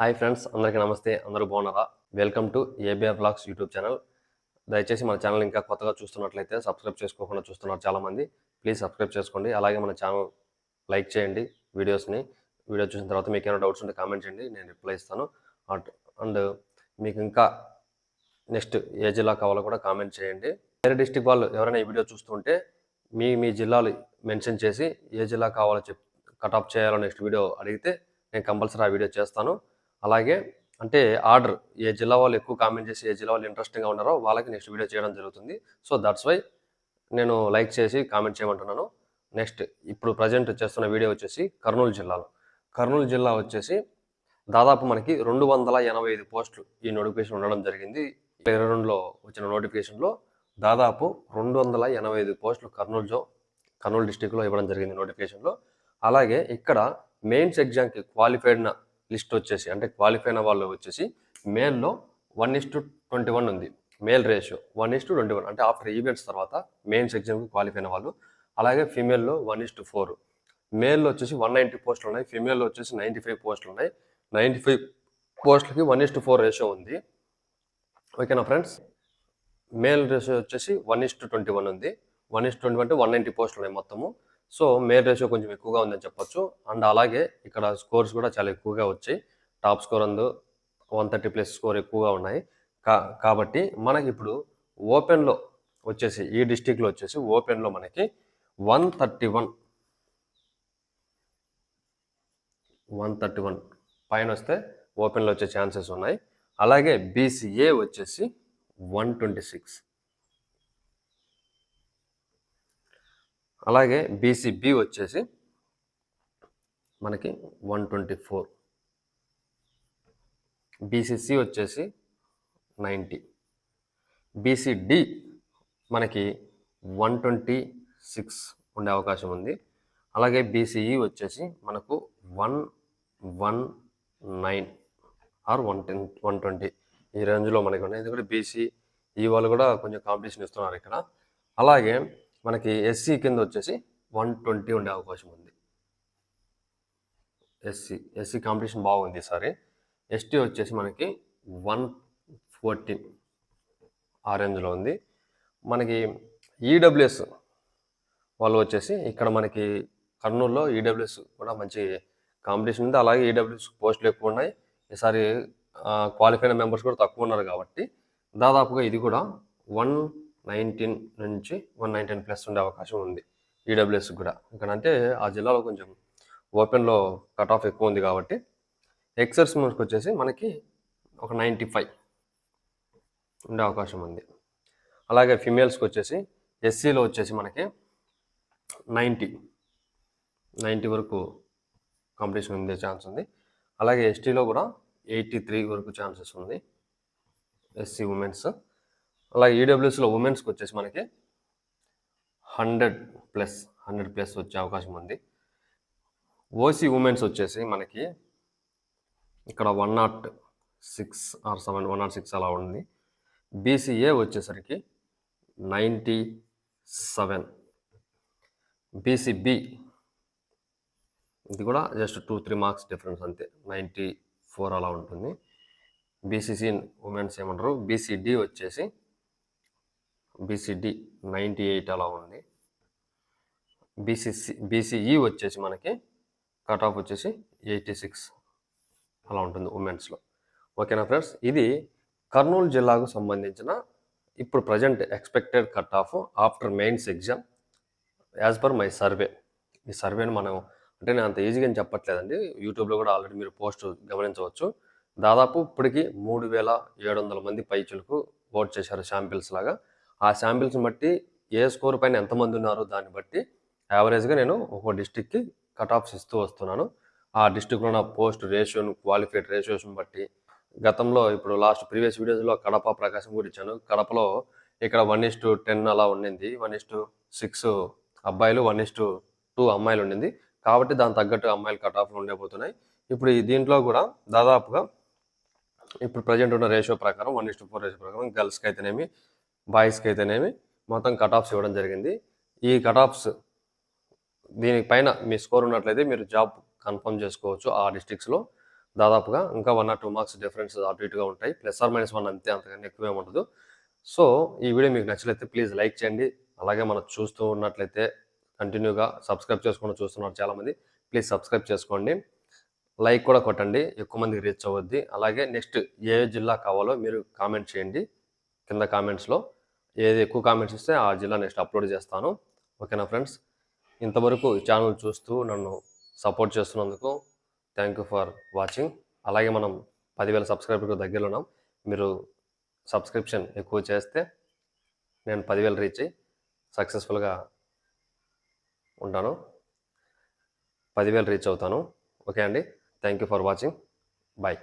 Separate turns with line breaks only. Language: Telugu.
హాయ్ ఫ్రెండ్స్ అందరికీ నమస్తే అందరూ బాగున్నారా? Welcome to ABR blogs YouTube channel. దయచేసి మన ఛానల్ ఇంకా కొత్తగా చూస్తున్నట్లయితే సబ్స్క్రైబ్ చేసుకోకుండా చూస్తున్నారు చాలామంది. ప్లీజ్ సబ్స్క్రైబ్ చేసుకోండి అలాగే మన ఛానల్ లైక్ చేయండి వీడియోస్ని. వీడియో చూసిన తర్వాత మీకు ఏమైనా డౌట్స్ ఉంటే కామెంట్ చేయండి నేను రిప్లై ఇస్తాను. అండ్ మీకు ఇంకా నెక్స్ట్ ఏ జిల్లా కావాలో కూడా కామెంట్ చేయండి. వేరే డిస్టిక్ వాళ్ళు ఎవరైనా ఈ వీడియో చూస్తుంటే మీ మీ జిల్లాలు మెన్షన్ చేసి ఏ జిల్లా కావాలో చెప్ కటాప్ చేయాలో నెక్స్ట్ వీడియో అడిగితే నేను కంపల్సరీ ఆ వీడియో చేస్తాను. అలాగే అంటే ఆర్డర్ ఏ జిల్లా వాళ్ళు ఎక్కువ కామెంట్ చేసి ఏ జిల్లా వాళ్ళు ఇంట్రెస్టింగ్గా ఉన్నారో వాళ్ళకి నెక్స్ట్ వీడియో చేయడం జరుగుతుంది. సో దట్స్ వై నేను లైక్ చేసి కామెంట్ చేయమంటున్నాను. నెక్స్ట్ ఇప్పుడు ప్రజెంట్ చేస్తున్న వీడియో వచ్చేసి కర్నూలు జిల్లాలో. కర్నూలు జిల్లా వచ్చేసి దాదాపు మనకి రెండు వందల ఎనభై ఐదు పోస్టులు ఈ నోటిఫికేషన్ ఉండడం జరిగింది. ఇరవై రెండులో వచ్చిన నోటిఫికేషన్లో దాదాపు రెండు వందల ఎనభై ఐదు పోస్టులు కర్నూలు జో కర్నూలు డిస్టిక్లో ఇవ్వడం జరిగింది నోటిఫికేషన్లో. అలాగే ఇక్కడ మెయిన్స్ ఎగ్జామ్కి క్వాలిఫైడ్న లిస్ట్ వచ్చేసి అంటే క్వాలిఫై అయిన వాళ్ళు వచ్చేసి మేల్లో one is to twenty one ఉంది. Male ratio one is to twenty one. అంటే ఆఫ్టర్ ఈవెంట్స్ తర్వాత మెయిన్స్ ఎగ్జామ్కి క్వాలిఫై అయిన వాళ్ళు. అలాగే ఫీమేల్లో వన్ ఇస్ టు ఫోర్. మేల్లో వచ్చేసి వన్ నైంటీ పోస్టులు ఉన్నాయి. ఫీమేల్లో వచ్చేసి నైంటీ ఫైవ్ పోస్టులు ఉన్నాయి. నైంటీ ఫైవ్ పోస్టులకి one is to four ratio ఉంది. ఓకేనా ఫ్రెండ్స్? మేల్ రేషియో వచ్చేసి one is to twenty one ఉంది. వన్ ఇస్ ట్వంటీ అంటే వన్ నైంటీ పోస్టులు ఉన్నాయి మొత్తము. సో మేల్ రేషియో కొంచెం ఎక్కువగా ఉందని చెప్పొచ్చు. అండ్ అలాగే ఇక్కడ స్కోర్స్ కూడా చాలా ఎక్కువగా వచ్చాయి. టాప్ స్కోర్ అందు వన్ థర్టీ ప్లస్ స్కోర్ ఎక్కువగా ఉన్నాయి. కా కాబట్టి మనకి ఇప్పుడు ఓపెన్లో వచ్చేసి ఈ డిస్టిక్లో వచ్చేసి ఓపెన్లో మనకి one thirty one. One thirty one పైన వస్తే ఓపెన్లో వచ్చే ఛాన్సెస్ ఉన్నాయి. అలాగే బీసీఏ వచ్చేసి వన్ ట్వంటీ సిక్స్. అలాగే బీసీబీ వచ్చేసి మనకి వన్ ట్వంటీ ఫోర్ బీసీసీ వచ్చేసి నైంటీ బీసీడి మనకి వన్ ట్వంటీ సిక్స్ ఉండే అవకాశం ఉంది. అలాగే బీసీఈ వచ్చేసి మనకు one one nine or one ten one twenty ఈ రేంజ్లో మనకి ఉన్నాయి. ఎందుకంటే బీసీ ఈ వాళ్ళు కూడా కొంచెం కాంపిటీషన్ ఇస్తున్నారు ఇక్కడ. అలాగే మనకి ఎస్సీ కింద వచ్చేసి వన్ ట్వంటీ ఉండే అవకాశం ఉంది. ఎస్సీ ఎస్సీ కాంపిటీషన్ బాగుంది ఈసారి ఎస్టీ వచ్చేసి మనకి వన్ ఫోర్టీన్ ఆ రేంజ్లో ఉంది. మనకి ఈడబ్ల్యూఎస్ వాళ్ళు వచ్చేసి ఇక్కడ మనకి కర్నూలులో ఈడబ్ల్యూఎస్ కూడా మంచి కాంపిటీషన్ ఉంది. అలాగే ఈడబ్ల్యూఎస్ పోస్టులు ఎక్కువ ఉన్నాయి. ఈసారి క్వాలిఫై మెంబర్స్ కూడా తక్కువ ఉన్నారు కాబట్టి దాదాపుగా ఇది కూడా వన్ నైన్టీన్ నుంచి వన్ నైన్టీన్ ప్లస్ ఉండే అవకాశం ఉంది. ఈడబ్ల్యూఎస్ కూడా. ఎందుకంటే అంటే ఆ జిల్లాలో కొంచెం ఓపెన్లో కట్ ఆఫ్ ఎక్కువ ఉంది కాబట్టి ఎక్సర్స్ మనకు వచ్చేసి మనకి ఒక నైంటీ ఫైవ్ ఉండే అవకాశం ఉంది. అలాగే ఫిమేల్స్కి వచ్చేసి ఎస్సీలో వచ్చేసి మనకి నైంటీ నైంటీ వరకు కాంపిటీషన్ ఉండే ఛాన్స్ ఉంది. అలాగే ఎస్టీలో కూడా ఎయిటీ త్రీ వరకు ఛాన్సెస్ ఉంది. SC womens. అలాగే ఈడబ్ల్యూఎస్లో ఉమెన్స్కి వచ్చేసి మనకి హండ్రెడ్ ప్లస్ హండ్రెడ్ ప్లస్ వచ్చే అవకాశం ఉంది. ఓసీ ఉమెన్స్ వచ్చేసి మనకి ఇక్కడ one not six or seven one not six అలా ఉంది. బీసీఏ వచ్చేసరికి నైంటీ సెవెన్ బీసీబీ ఇది కూడా just two three marks difference అంతే. నైంటీ ఫోర్ అలా ఉంటుంది. బీసీసీ ఉమెన్స్ ఏమంటారు? బీసీడి వచ్చేసి బీసీడి నైంటీ ఎయిట్ అలా ఉంది. బీసీసీ బీసీఈ వచ్చేసి మనకి కట్ ఆఫ్ వచ్చేసి ఎయిటీ సిక్స్ అలా ఉంటుంది ఉమెన్స్లో ఓకేనా ఫ్రెండ్స్ ఇది కర్నూలు జిల్లాకు సంబంధించిన ఇప్పుడు present expected cut off after mains exam as per my survey ఈ సర్వేని మనం అంటే నేను అంత ఈజీగా అని చెప్పట్లేదండి. యూట్యూబ్లో కూడా ఆల్రెడీ మీరు పోస్ట్ గమనించవచ్చు. దాదాపు ఇప్పటికి మూడు వేల ఏడు వందల మంది పైచులకు ఓట్ చేశారు శాంపిల్స్ లాగా. ఆ శాంపిల్స్ని బట్టి ఏ స్కోర్ పైన ఎంతమంది ఉన్నారో దాన్ని బట్టి యావరేజ్గా నేను ఒక డిస్టిక్కి కట్ ఆఫ్స్ ఇస్తూ వస్తున్నాను. ఆ డిస్టిక్లో నా పోస్ట్ రేషియోను క్వాలిఫైడ్ రేషియోస్ని బట్టి గతంలో ఇప్పుడు లాస్ట్ ప్రీవియస్ వీడియోస్లో కడప ప్రకాశం కూడా ఇచ్చాను. కడపలో ఇక్కడ వన్ ఇస్ టు టెన్ అలా ఉండింది. వన్ ఇస్ టు సిక్స్ అబ్బాయిలు వన్ ఇస్ టు టూ అమ్మాయిలు ఉండింది. కాబట్టి దాని తగ్గట్టు అమ్మాయిలు కట్ ఆఫ్లు ఉండబోతున్నాయి. ఇప్పుడు ఈ దీంట్లో కూడా దాదాపుగా ఇప్పుడు ప్రజెంట్ ఉన్న రేషియో ప్రకారం one is to four ratio ప్రకారం గర్ల్స్కి అయితేనేమి బాయ్స్కి అయితేనేమి మొత్తం కట్ ఆఫ్స్ ఇవ్వడం జరిగింది. ఈ కట్ ఆఫ్స్ దీనిపైన మీ స్కోర్ ఉన్నట్లయితే మీరు జాబ్ కన్ఫర్మ్ చేసుకోవచ్చు ఆ డిస్ట్రిక్ట్స్లో. దాదాపుగా ఇంకా one or two marks difference అటు ఇటుగా ఉంటాయి. ప్లస్ ఆర్ మైనస్ వన్ అంతే అంతకన్నా ఎక్కువ ఉండదు. సో ఈ వీడియో మీకు నచ్చినట్లయితే ప్లీజ్ లైక్ చేయండి. అలాగే మనం చూస్తూ ఉన్నట్లయితే కంటిన్యూగా సబ్స్క్రైబ్ చేసుకుని చూస్తున్నారు చాలామంది. ప్లీజ్ సబ్స్క్రైబ్ చేసుకోండి. లైక్ కూడా కొట్టండి. ఎక్కువ మందికి రీచ్ అవ్వద్ది. అలాగే నెక్స్ట్ ఏ జిల్లా కావాలో మీరు కామెంట్ చేయండి. కింద కామెంట్స్లో ఏది ఎక్కువ కామెంట్స్ ఇస్తే ఆ జిల్లా నెక్స్ట్ అప్లోడ్ చేస్తాను. ఓకేనా ఫ్రెండ్స్ ఇంతవరకు ఈ ఛానల్ చూస్తూ నన్ను సపోర్ట్ చేస్తున్నందుకు థ్యాంక్ యూ ఫర్ వాచింగ్ అలాగే మనం పదివేల సబ్స్క్రైబర్కి దగ్గరలో ఉన్నాం. మీరు సబ్స్క్రిప్షన్ ఎక్కువ చేస్తే నేను పదివేలు రీచ్ అయ్యి సక్సెస్ఫుల్గా ఉంటాను. పదివేలు రీచ్ అవుతాను. ఓకే అండి. Thank you for watching bye